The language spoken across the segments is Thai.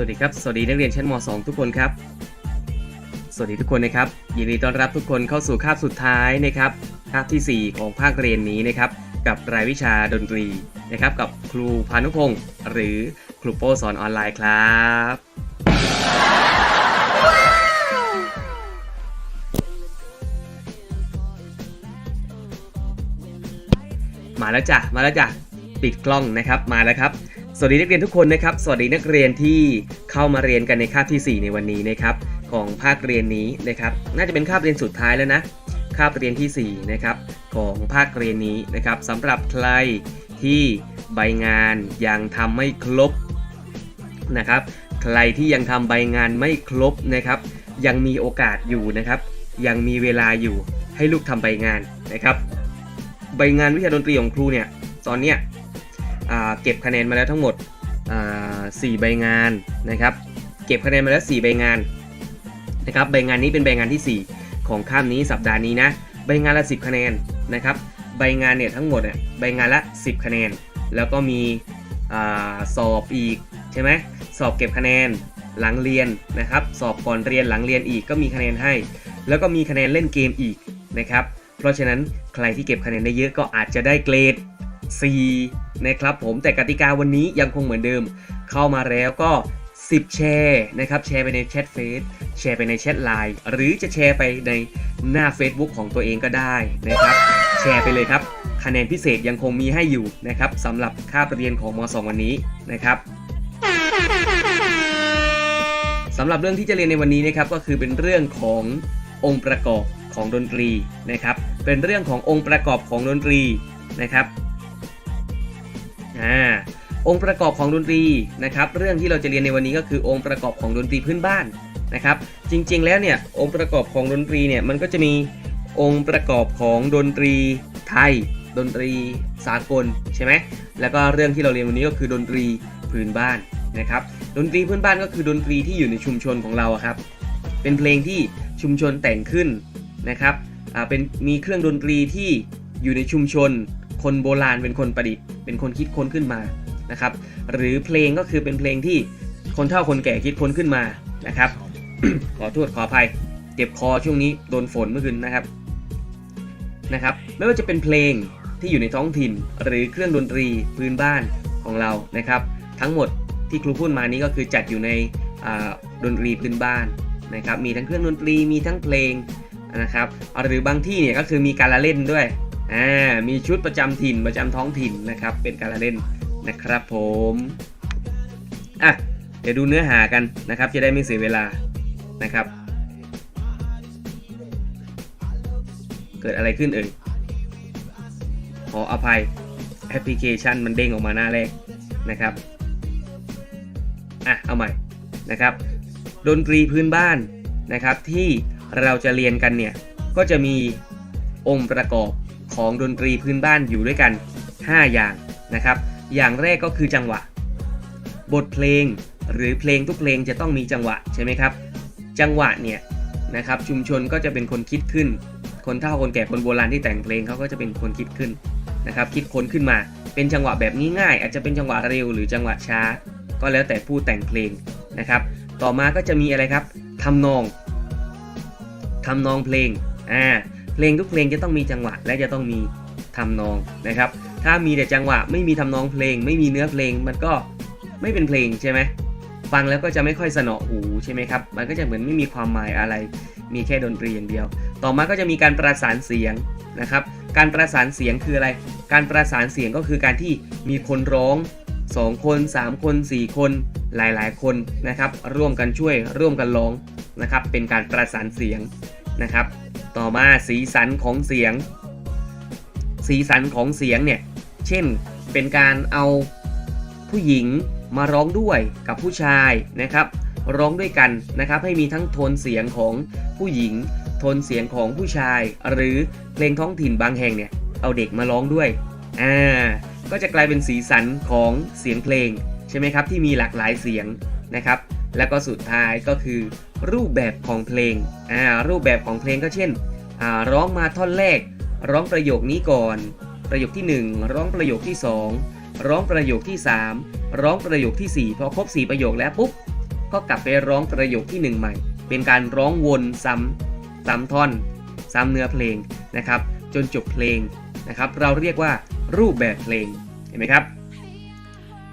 สวัสดีครับ สวัสดีนักเรียนชั้นม .2 ทุกคนครับ สวัสดีทุกคนนะครับ ยินดีต้อนรับทุกคนเข้าสู่คาบสุดท้ายนะครับ คาบทีสี่ 4 ของภาคเรียนนี้นะครับ กับรายวิชาดนตรีนะครับ กับครูพานุพงศ์หรือครูโป้สอนออนไลน์ครับมาแล้วจ้ะ มาแล้วจ้ะ ปิดกล้องนะครับ มาแล้วครับ สวัสดีนักเรียนทุกคนนะครับ สวัสดีนักเรียนที่เข้ามาเรียนกันในคาบทีสี่ 4 ในวันนี้นะครับของภาคเรียนนี้นะครับ น่าจะเป็นคาบเรียนสุดท้ายแล้วนะคาบเรียนทีสี่4นะครับของภาคเรียนนี้นะครับสำหรับใครที่ใบงานยังทำไม่ครบนะครับ ใครที่ยังทำใบงานไม่ครบนะครับ ยังมีโอกาสอยู่นะครับ ยังมีเวลาอยู่ให้ลูกทำใบงานนะครับ ใบงานวิชาดนตรีของครูเนี่ยตอนเนี้ย เก็บคะแนนมาแล้วทั้งหมดสี่ใบงานนะครับ เก็บคะแนนมาแล้ว 4 ใบงานนะครับใบงานนี้เป็นใบงานทีสี่ 4 ของข้ามนี้สัปดาห์นี้นะใบงานละ 10 คะแนนนะครับใบงานเนี่ยทั้งหมดเนี่ยใบงานละ 10 คะแนน แล้วก็มีอสอบอีกใช่ไหมสอบเก็บคะแนนหลังเรียนนะครับ สอบก่อนเรียนหลังเรียนอีกก็มีคะแนนให้ แล้วก็มีคะแนนเล่นเกมอีกนะครับ เพราะฉะนั้นใครที่เก็บคะแนนได้เยอะก็อาจจะได้เกรด C นะครับผมแต่กติกาวันนี้ยังคงเหมือนเดิม เข้ามาแล้วก็ 10 แชร์นะครับแชร์ไปในแชทเฟซแชร์ไปในแชทไลน์หรือจะแชร์ไปในหน้า Facebook ของตัวเองก็ได้นะครับ แชร์ไปเลยครับ คะแนนพิเศษยังคงมีให้อยู่นะครับสำหรับคาบเรียนของม .2 วันนี้นะครับสำหรับเรื่องที่จะเรียนในวันนี้นะครับก็คือเป็นเรื่องขององค์ประกอบของดนตรีนะครับ เป็นเรื่องขององค์ประกอบของดนตรีนะครับ อ่าองค์ประกอบของดนตรีนะครับ เรื่องที่เราจะเรียนในวันนี้ก็คือองค์ประกอบของดนตรีพื้นบ้านนะครับ จริงๆ แล้วเนี่ยองค์ประกอบของดนตรีเนี่ยมันก็จะมีองค์ประกอบของดนตรีไทย ดนตรีสากลใช่ไหมแล้วก็เรื่องที่เราเรียนวันนี้ก็คือดนตรีพื้นบ้านนะครับ ดนตรีพื้นบ้านก็คือดนตรีที่อยู่ในชุมชนของเราครับ เป็นเพลงที่ชุมชนแต่งขึ้นนะครับเป็นมีเครื่องดนตรีที่อยู่ในชุมชน คนโบราณเป็นคนประดิษฐ์ เป็นคนคิดค้นขึ้นมานะครับ หรือเพลงก็คือเป็นเพลงที่คนเฒ่าคนแก่คิดค้นขึ้นมานะครับ ขอโทษขออภัยเจ็บคอช่วงนี้โดนฝนเมื่อคืนนะครับนะครับ ไม่ว่าจะเป็นเพลงที่อยู่ในท้องถิ่น หรือเครื่องดนตรีพื้นบ้านของเรานะครับ ทั้งหมดที่ครูพูดมานี้ก็คือจัดอยู่ในอ่าดนตรีพื้นบ้านนะครับ มีทั้งเครื่องดนตรีมีทั้งเพลงนะครับหรือบางที่เนี่ยก็คือมีการละเล่นด้วย อ่ามีชุดประจำถิ่นประจำท้องถิ่นนะครับ เป็นการเล่นนะครับผมอะเดี๋ยวดูเนื้อหากันนะครับ จะได้ไม่เสียเวลานะครับ เกิดอะไรขึ้นเอ่ยขออภัยแอปพลิเคชันมันเด้งออกมาหน้าแรกนะครับอะเอาใหม่นะครับ ดนตรีพื้นบ้านนะครับที่เราจะเรียนกันเนี่ย ก็จะมีองค์ประกอบ ของดนตรีพื้นบ้านอยู่ด้วยกัน 5 อย่างนะครับ อย่างแรกก็คือจังหวะ บทเพลงหรือเพลงทุกเพลงจะต้องมีจังหวะใช่ไหมครับ จังหวะเนี่ยนะครับชุมชนก็จะเป็นคนคิดขึ้น คนเฒ่าคนแก่คนโบราณที่แต่งเพลงเขาก็จะเป็นคนคิดขึ้นนะครับ คิดค้นขึ้นมา เป็นจังหวะแบบง่ายๆอาจจะเป็นจังหวะเร็วหรือจังหวะช้า ก็แล้วแต่ผู้แต่งเพลงนะครับ ต่อมาก็จะมีอะไรครับทำนองทำนองเพลงอ่า เพลงทุกเพลงจะต้องมีจังหวะ และจะต้องมีทำนองนะครับ ถ้ามีแต่จังหวะไม่มีทำนองเพลง ไม่มีเนื้อเพลงมันก็ไม่เป็นเพลงใช่ไหมฟังแล้วก็จะไม่ค่อยสนอหูใช่ไหมครับ มันก็จะเหมือนไม่มีความหมายอะไร มีแค่ดนตรีอย่างเดียว ต่อมาก็จะมีการประสานเสียงนะครับ การประสานเสียงคืออะไร การประสานเสียงก็คือการที่มีคนร้อง 2 คน 3 คน 4 คน หลายๆ คนนะครับ ร่วมกันช่วยร่วมกันร้องนะครับ เป็นการประสานเสียง นะครับ ต่อมาสีสันของเสียง สีสันของเสียงเนี่ย เช่นเป็นการเอาผู้หญิงมาร้องด้วยกับผู้ชายนะครับ ร้องด้วยกันนะครับให้มีทั้งโทนเสียงของผู้หญิง โทนเสียงของผู้ชาย หรือเพลงท้องถิ่นบางแห่งเนี่ยเอาเด็กมาร้องด้วยอ่าก็จะกลายเป็นสีสันของเสียงเพลงใช่ไหมครับที่มีหลากหลายเสียงนะครับ แล้วก็สุดท้ายก็คือรูปแบบของเพลงอ่ารูปแบบของเพลงก็เช่นอ่าร้องมาท่อนแรก ร้องประโยคนี้ก่อน ประโยคที่ 1 ร้องประโยคที่ 2 ร้องประโยคที่ 3 ร้องประโยคที่ 4 พอครบ 4 ประโยคแล้วปุ๊บก็กลับไปร้องประโยคที่หนึ่งใหม่ เป็นการร้องวนซ้ำซ้ำท่อนซ้ำเนื้อเพลงนะครับ จนจบเพลงนะครับ เราเรียกว่ารูปแบบเพลงเห็นไหมครับ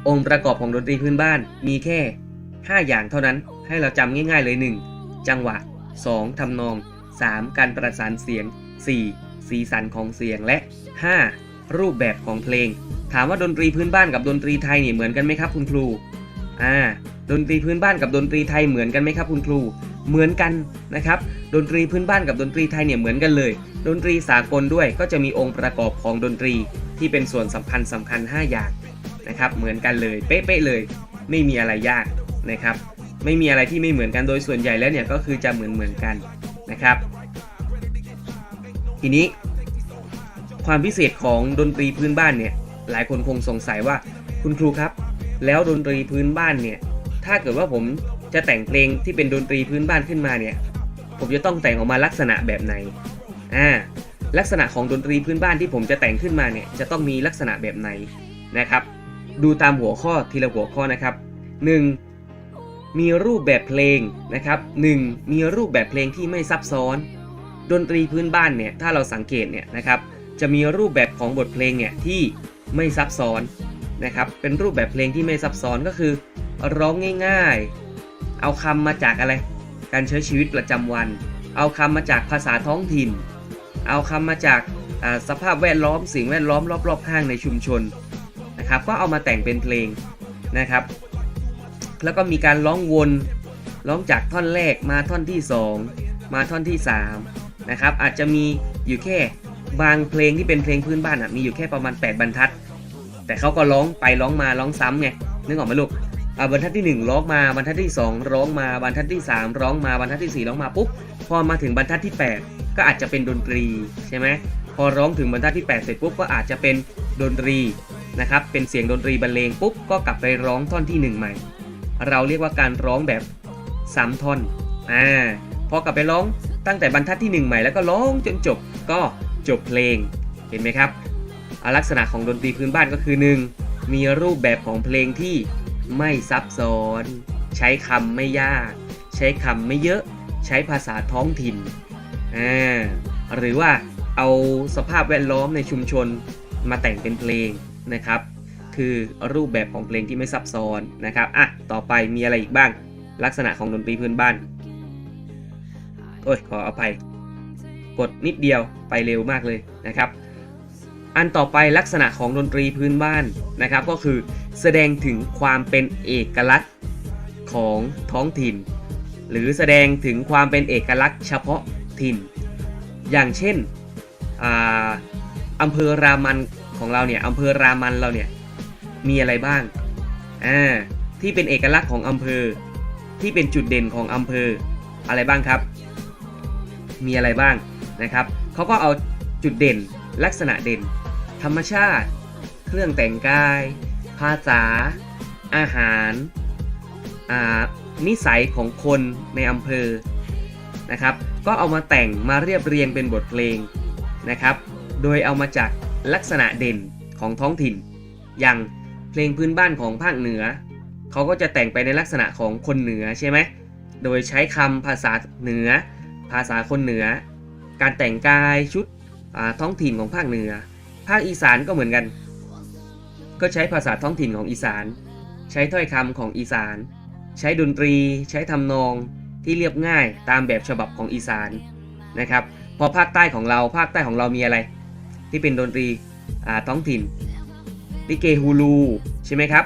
องค์ประกอบของดนตรีพื้นบ้านมีแค่ 5 อย่างเท่านั้นให้เราจำง่ายๆเลย 1. จังหวะ 2. ทำนอง 3. การประสานเสียง 4. สีสันของเสียงและ 5. รูปแบบของเพลง ถามว่าดนตรีพื้นบ้านกับดนตรีไทยนี่เหมือนกันไหมครับคุณครู อ่า ดนตรีพื้นบ้านกับดนตรีไทยเหมือนกันไหมครับคุณครู เหมือนกันนะครับ ดนตรีพื้นบ้านกับดนตรีไทยเนี่ยเหมือนกันเลย ดนตรีสากลด้วยก็จะมีองค์ประกอบของดนตรีที่เป็นส่วนสำคัญสำคัญ 5 อย่างนะครับ เหมือนกันเลย เป๊ะๆเลย ไม่มีอะไรยาก นะครับไม่มีอะไรที่ไม่เหมือนกันโดยส่วนใหญ่แล้วเนี่ยก็คือจะเหมือนเหมือนกันนะครับ ทีนี้ ความพิเศษของดนตรีพื้นบ้านเนี่ยหลายคนคงสงสัยว่าคุณครูครับ แล้วดนตรีพื้นบ้านเนี่ยถ้าเกิดว่าผมจะแต่งเพลงที่เป็นดนตรีพื้นบ้านขึ้นมาเนี่ยผมจะต้องแต่งออกมาลักษณะแบบไหนอ่าลักษณะของดนตรีพื้นบ้านที่ผมจะแต่งขึ้นมาเนี่ยจะต้องมีลักษณะแบบไหนนะครับ ดูตามหัวข้อทีละหัวข้อนะครับ 1. มีรูปแบบเพลงนะครับ 1. มีรูปแบบเพลงที่ไม่ซับซ้อน ดนตรีพื้นบ้านเนี่ยถ้าเราสังเกตเนี่ยนะครับจะมีรูปแบบของบทเพลงเนี่ยที่ไม่ซับซ้อนนะครับเป็นรูปแบบเพลงที่ไม่ซับซ้อนก็คือ ร้องง่าย ๆ เอาคำมาจากอะไร การใช้ชีวิตประจำวัน เอาคำมาจากภาษาท้องถิ่น เอาคำมาจากสภาพแวดล้อมสิ่งแวดล้อมรอบๆข้างในชุมชนนะครับก็เอามาแต่งเป็นเพลงนะครับ แล้วก็มีการร้องวนร้องจากท่อนแรกมาท่อนที่ 2 มาท่อนที่3นะครับอาจจะมีอยู่แค่บางเพลงที่เป็นเพลงพื้นบ้านมีอยู่แค่ประมาณ 8 บรรทัด แต่เขาก็ร้องไปร้องมาร้องซ้ำไงนึกออกไหมลูกบรรทัดที่ 1 ร้องมาบรรทัดที่ 2 ร้องมาบรรทัดที่ 3 ร้องมาบรรทัดที่ 4 ร้องมาปุ๊บพอมาถึงบรรทัดที่ 8 ก็อาจจะเป็นดนตรีใช่ไหมพอร้องถึงบรรทัดที่ 8 เสร็จปุ๊บก็อาจจะเป็นดนตรีนะครับเป็นเสียงดนตรีบรรเลงปุ๊บก็กลับไปร้องท่อนที่ 1 ใหม่ เราเรียกว่าการร้องแบบซ้ำท่อนอ่าพอกลับไปร้องตั้งแต่บรรทัดที่ 1 ใหม่แล้วก็ร้องจนจบก็จบเพลงเห็นไหมครับ ลักษณะของดนตรีพื้นบ้านก็คือ 1. มีรูปแบบของเพลงที่ไม่ซับซ้อน ใช้คำไม่ยาก ใช้คำไม่เยอะ ใช้ภาษาท้องถิ่นอ่าหรือว่าเอาสภาพแวดล้อมในชุมชนมาแต่งเป็นเพลงนะครับ คือรูปแบบของเพลงที่ไม่ซับซ้อนนะครับอะต่อไปมีอะไรอีกบ้าง ลักษณะของดนตรีพื้นบ้านโอ้ยขออภัยกดนิดเดียวไปเร็วมากเลยนะครับ อันต่อไปลักษณะของดนตรีพื้นบ้านนะครับ ก็คือแสดงถึงความเป็นเอกลักษณ์ของท้องถิ่น หรือแสดงถึงความเป็นเอกลักษณ์เฉพาะถิ่น อย่างเช่นอ่าอำเภอรามันของเราเนี่ยอำเภอรามันเราเนี่ย มีอะไรบ้าง อ่า ที่เป็นเอกลักษณ์ของอำเภอ ที่เป็นจุดเด่นของอำเภอ อะไรบ้างครับ มีอะไรบ้างนะครับเขาก็เอาจุดเด่น ลักษณะเด่น ธรรมชาติ เครื่องแต่งกาย ภาษา อาหาร อ่า นิสัยของคนในอำเภอ นะครับ ก็เอามาแต่งมาเรียบเรียงเป็นบทเพลงนะครับ โดยเอามาจากลักษณะเด่นของท้องถิ่น อย่าง เพลงพื้นบ้านของภาคเหนือ เขาก็จะแต่งไปในลักษณะของคนเหนือใช่ไหมโดยใช้คำภาษาเหนือ ภาษาคนเหนือ การแต่งกายชุดท้องถิ่นของภาคเหนือ ภาคอีสานก็เหมือนกัน ก็ใช้ภาษาท้องถิ่นของอีสาน ใช้ถ้อยคำของอีสาน ใช้ดนตรี ใช้ทำนองที่เรียบง่ายตามแบบฉบับของอีสานนะครับพอภาคใต้ของเราภาคใต้ของเรามีอะไร ที่เป็นดนตรีท้องถิ่น ลิเกฮูลูใช่ไหมครับ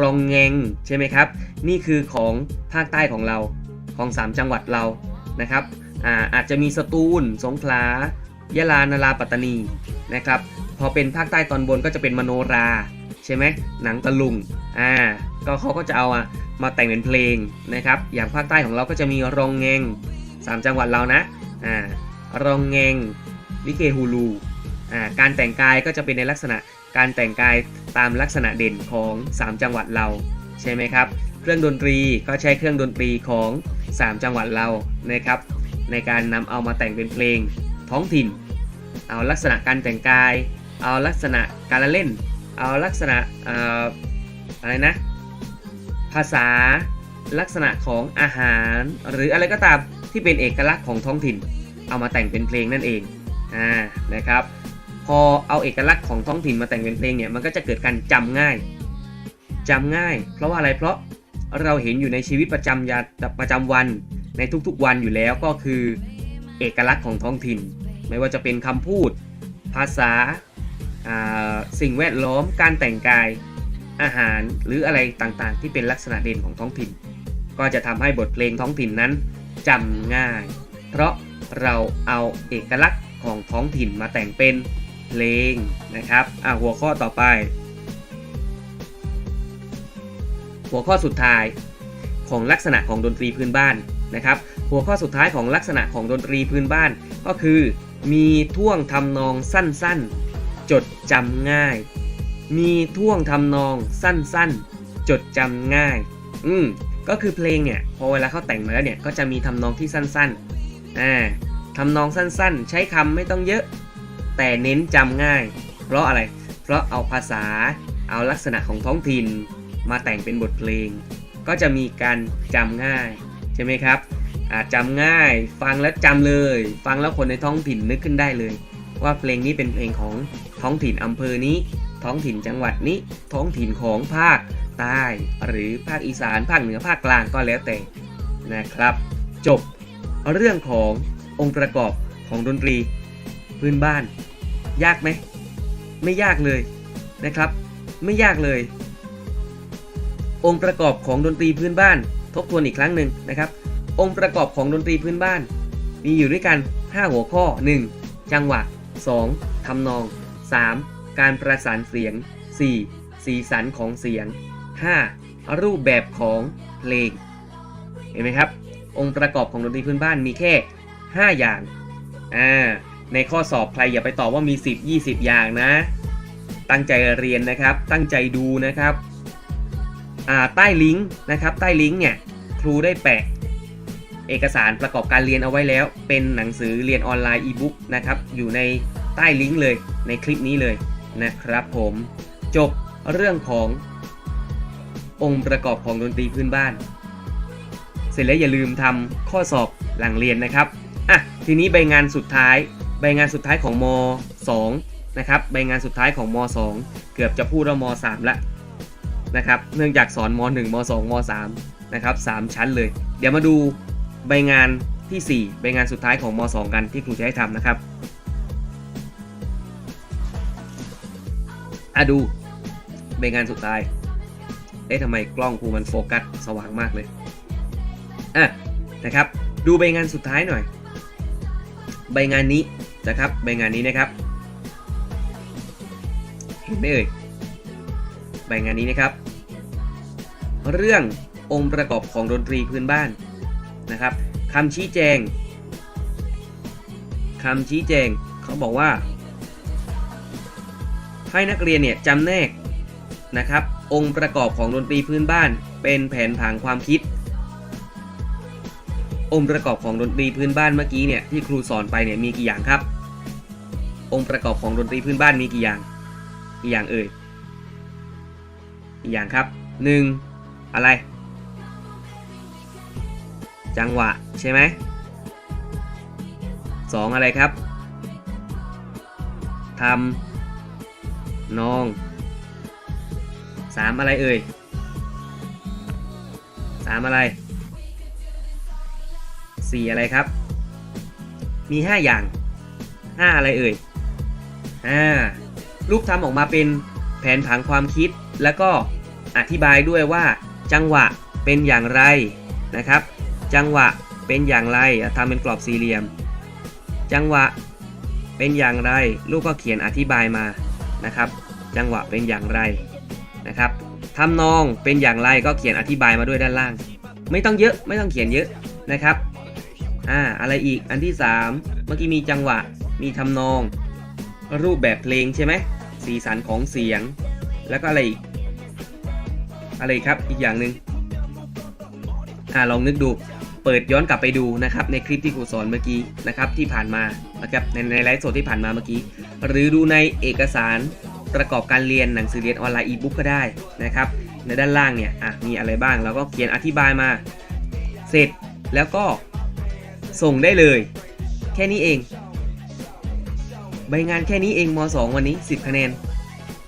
รองแงงใช่ไหมครับ นี่คือของภาคใต้ของเราของ 3 จังหวัดเรานะครับอาอาจจะมีสตูล สงขลายะลานาราปัตตานีนะครับพอเป็นภาคใต้ตอนบนก็จะเป็นมโนราใช่ไหมหนังตะลุงอ่าก็เขาก็จะเอาอะมาแต่งเป็นเพลงนะครับ อย่างภาคใต้ของเราก็จะมีรองแงง3 จังหวัดเรานะอ่ารองแงงลิเกฮูลูอ่าการแต่งกายก็จะเป็นในลักษณะ การแต่งกายตามลักษณะเด่นของ 3 จังหวัดเราใช่ไหมครับ เครื่องดนตรีก็ใช้เครื่องดนตรีของ 3 จังหวัดเรานะครับ ในการนำเอามาแต่งเป็นเพลงท้องถิ่น เอาลักษณะการแต่งกาย เอาลักษณะการเล่น เอาลักษณะเอ่ออะไรนะ ภาษาลักษณะของอาหาร หรืออะไรก็ตามที่เป็นเอกลักษณ์ของท้องถิ่น เอามาแต่งเป็นเพลงนั่นเองอ่านะครับ พอเอาเอกลักษณ์ของท้องถิ่นมาแต่งเป็นเพลงเนี่ยมันก็จะเกิดการจำง่ายจำง่าย เพราะว่าอะไรเพราะเราเห็นอยู่ในชีวิตประจำยาประจำวันในทุกๆวันอยู่แล้วก็คือเอกลักษณ์ของท้องถิ่น ไม่ว่าจะเป็นคำพูด ภาษาาสิ่งแวดล้อมการแต่งกายอาหารหรืออะไรต่างๆ ที่เป็นลักษณะเด่นของท้องถิ่น ก็จะทำให้บทเพลงท้องถิ่นนั้นจำง่าย เพราะเราเอาเอกลักษณ์ของท้องถิ่นมาแต่งเป็น เพลงนะครับอะหัวข้อต่อไป หัวข้อสุดท้ายของลักษณะของดนตรีพื้นบ้านนะครับ หัวข้อสุดท้ายของลักษณะของดนตรีพื้นบ้าน ก็คือ มีท่วงทำนองสั้นๆ จดจำง่าย มีท่วงทำนองสั้นๆ จดจำง่าย อืมก็คือเพลงเนี่ยพอเวลาเขาแต่งมาแล้วเนี่ยก็จะมีทำนองที่สั้นๆอ่าทำนองสั้นๆ ใช้คำไม่ต้องเยอะ แต่เน้นจำง่าย เพราะอะไร เพราะเอาภาษา เอาลักษณะของท้องถิ่น มาแต่งเป็นบทเพลง ก็จะมีการจำง่ายใช่ไหมครับอาจจำง่าย ฟังแล้วจำเลย ฟังแล้วคนในท้องถิ่นนึกขึ้นได้เลย ว่าเพลงนี้เป็นเพลงของท้องถิ่นอำเภอนี้ ท้องถิ่นจังหวัดนี้ ท้องถิ่นของภาคใต้ หรือภาคอีสาน ภาคเหนือ ภาคกลางก็แล้วแต่นะครับ จบเรื่องขององค์ประกอบของดนตรี พื้นบ้าน ยากไหม ไม่ยากเลยนะครับ ไม่ยากเลย องค์ประกอบของดนตรีพื้นบ้าน ทบทวนอีกครั้งหนึ่งนะครับ องค์ประกอบของดนตรีพื้นบ้าน มีอยู่ด้วยกัน 5 หัวข้อ 1. จังหวะ 2. ทำนอง 3. การประสานเสียง 4. สีสันของเสียง 5. รูปแบบของเพลง เห็นไหมครับ องค์ประกอบของดนตรีพื้นบ้านมีแค่ 5 อย่าง อ่า ในข้อสอบใครอย่าไปตอบว่ามี 10 20 อย่างนะ ตั้งใจเรียนนะครับ ตั้งใจดูนะครับใต้ลิงก์นะครับ ใต้ลิงก์เนี่ยครูได้แปะ เอกสารประกอบการเรียนเอาไว้แล้ว เป็นหนังสือเรียนออนไลน์อีบุ๊กนะครับ อยู่ในใต้ลิงก์เลยในคลิปนี้เลยนะครับผม จบเรื่องขององค์ประกอบของดนตรีพื้นบ้าน เสร็จแล้วอย่าลืมทำข้อสอบหลังเรียนนะครับ อะ ทีนี้ใบงานสุดท้าย ใบงานสุดท้ายของม 2 นะครับใบงานสุดท้ายของม 2 เกือบจะพูดว่าม 3 ละนะครับเนื่องจากสอนม 1 ม 2 ม 3 นะครับ3ชั้นเลย เดี๋ยวมาดูใบงานทีสี่4 ใบงานสุดท้ายของม 2 กันที่ครูจะให้ทำนะครับอะดูใบงานสุดท้ายเอ๊ะทำไมกล้องครูมันโฟกัสสว่างมากเลยอะนะครับ ดูใบงานสุดท้ายหน่อย ใบงานนี้ นะครับใบงานนี้นะครับ เห็นไหมเอ่ยใบงานนี้นะครับ เรื่ององค์ประกอบของดนตรีพื้นบ้านนะครับคำชี้แจงคำชี้แจงเขาบอกว่า ให้นักเรียนเนี่ยจำแนกนะครับ องค์ประกอบของดนตรีพื้นบ้าน เป็นแผนผังความคิด องค์ประกอบของดนตรีพื้นบ้านเมื่อกี้เนี่ยที่ครูสอนไปเนี่ยมีกี่อย่างครับ องค์ประกอบของดนตรีพื้นบ้านมีกี่อย่างกี่อย่างเอ่ยกี่อย่างครับ 1. อะไร จังหวะใช่ไหมสองอะไรครับทำนองสามอะไรเอ่ยสามอะไร สี่อะไรครับ มีห้าอย่างห้าอะไรเอ่ยอ่ารูปทำออกมาเป็นแผนผังความคิด แล้วก็อธิบายด้วยว่า จังหวะเป็นอย่างไรนะครับ จังหวะเป็นอย่างไรทำเป็นกรอบสี่เหลี่ยม จังหวะเป็นอย่างไร ลูกก็เขียนอธิบายมานะครับ จังหวะเป็นอย่างไรนะครับทำนองเป็นอย่างไรก็เขียนอธิบายมาด้วยด้านล่าง ไม่ต้องเยอะไม่ต้องเขียนเยอะนะครับ อ่าอะไรอีกอันที่ 3 เมื่อกี้มีจังหวะ มีทำนอง รูปแบบเพลงใช่ไหมสีสันของเสียง แล้วก็อะไรอีกอะไรครับอีกอย่างหนึ่งอ่าลองนึกดูเปิดย้อนกลับไปดูนะครับในคลิปที่ครูสอนเมื่อกี้นะครับที่ผ่านมานะครับในในไลฟ์สดที่ผ่านมาเมื่อกี้ หรือดูในเอกสารประกอบการเรียนหนังสือเรียนออนไลน์อีบุ๊กก็ได้นะครับในด้านล่างเนี่ยอะมีอะไรบ้างเราก็เขียนอธิบายมา เสร็จแล้วก็ ส่งได้เลย แค่นี้เอง ใบงานแค่นี้เองม 2 วันนี้ 10 คะแนน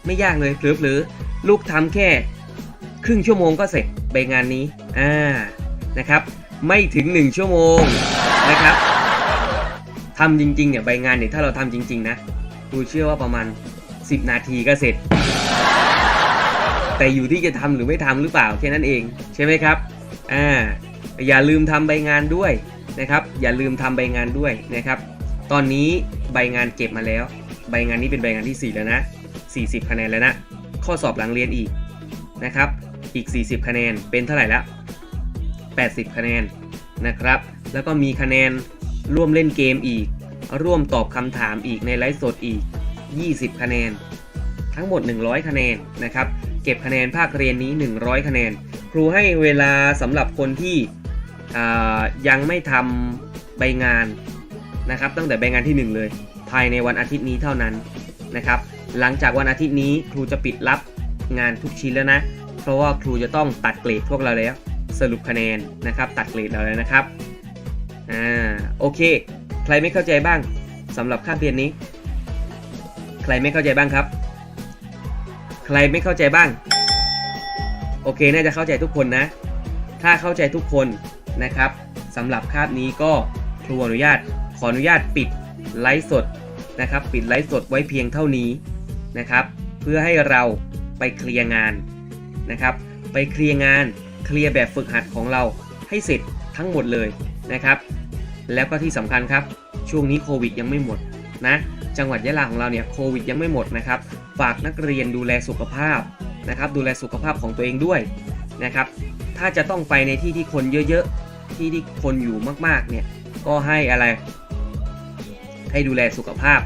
ไม่ยากเลยหรือหรือลูกทำแค่ ครึ่งชั่วโมงก็เสร็จใบงานนี้อ่านะครับ ไม่ถึง 1 ชั่วโมงนะครับทำจริงๆเนี่ยใบงานเนี่ยถ้าเราทำจริง ๆ นะดูเชื่อว่าประมาณ 10 นาทีก็เสร็จ แต่อยู่ที่จะทำหรือไม่ทำหรือเปล่าแค่นั้นเอง ใช่ไหมครับอ่าอย่าลืมทำใบงานด้วย นะครับอย่าลืมทำใบงานด้วยนะครับ ตอนนี้ใบงานเก็บมาแล้ว ใบงานนี้เป็นใบงานที่ 4 แล้วนะ 40 คะแนนแล้วนะ ข้อสอบหลังเรียนอีกนะครับ อีก 40 คะแนนเป็นเท่าไหร่ละ80 คะแนนนะครับ แล้วก็มีคะแนนร่วมเล่นเกมอีก ร่วมตอบคำถามอีกในไลฟ์สดอีก 20 คะแนน ทั้งหมด 100 คะแนนนะครับ เก็บคะแนนภาคเรียนนี้ 100 คะแนน ครูให้เวลาสำหรับคนที่ ยังไม่ทำใบงานนะครับ ตั้งแต่ใบงานที่ 1 เลย ภายในวันอาทิตย์นี้เท่านั้นนะครับ หลังจากวันอาทิตย์นี้ครูจะปิดรับงานทุกชิ้นแล้วนะ เพราะว่าครูจะต้องตัดเกรดพวกเราแล้ว สรุปคะแนนนะครับ ตัดเกรดเราแล้วนะครับอ่าโอเค ใครไม่เข้าใจบ้างสำหรับคาบเรียนนี้ ใครไม่เข้าใจบ้างครับ ใครไม่เข้าใจบ้าง โอเค น่าจะเข้าใจทุกคนนะ ถ้าเข้าใจทุกคน นะครับสำหรับคาบนี้ก็ครูอนุญาตขออนุญาตปิดไลฟ์สดนะครับปิดไลฟ์สดไว้เพียงเท่านี้นะครับ เพื่อให้เราไปเคลียร์งานนะครับ ไปเคลียร์งานเคลียร์แบบฝึกหัดของเราให้เสร็จทั้งหมดเลยนะครับ แล้วก็ที่สำคัญครับ ช่วงนี้โควิดยังไม่หมดนะจังหวัดยะลาของเราเนี่ยโควิดยังไม่หมดนะครับ ฝากนักเรียนดูแลสุขภาพนะครับ ดูแลสุขภาพของตัวเองด้วยนะครับ ถ้าจะต้องไปในที่ที่คนเยอะ ที่ที่คนอยู่มากๆเนี่ยก็ให้อะไร ให้ดูแลสุขภาพ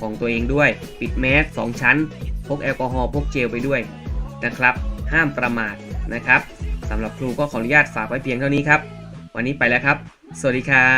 ของตัวเองด้วย ปิดแมสสองชั้น พกแอลกอฮอล์พกเจลไปด้วยนะครับ ห้ามประมาทนะครับสำหรับครูก็ขออนุญาตฝากไว้เพียงเท่านี้ครับ วันนี้ไปแล้วครับ สวัสดีครับ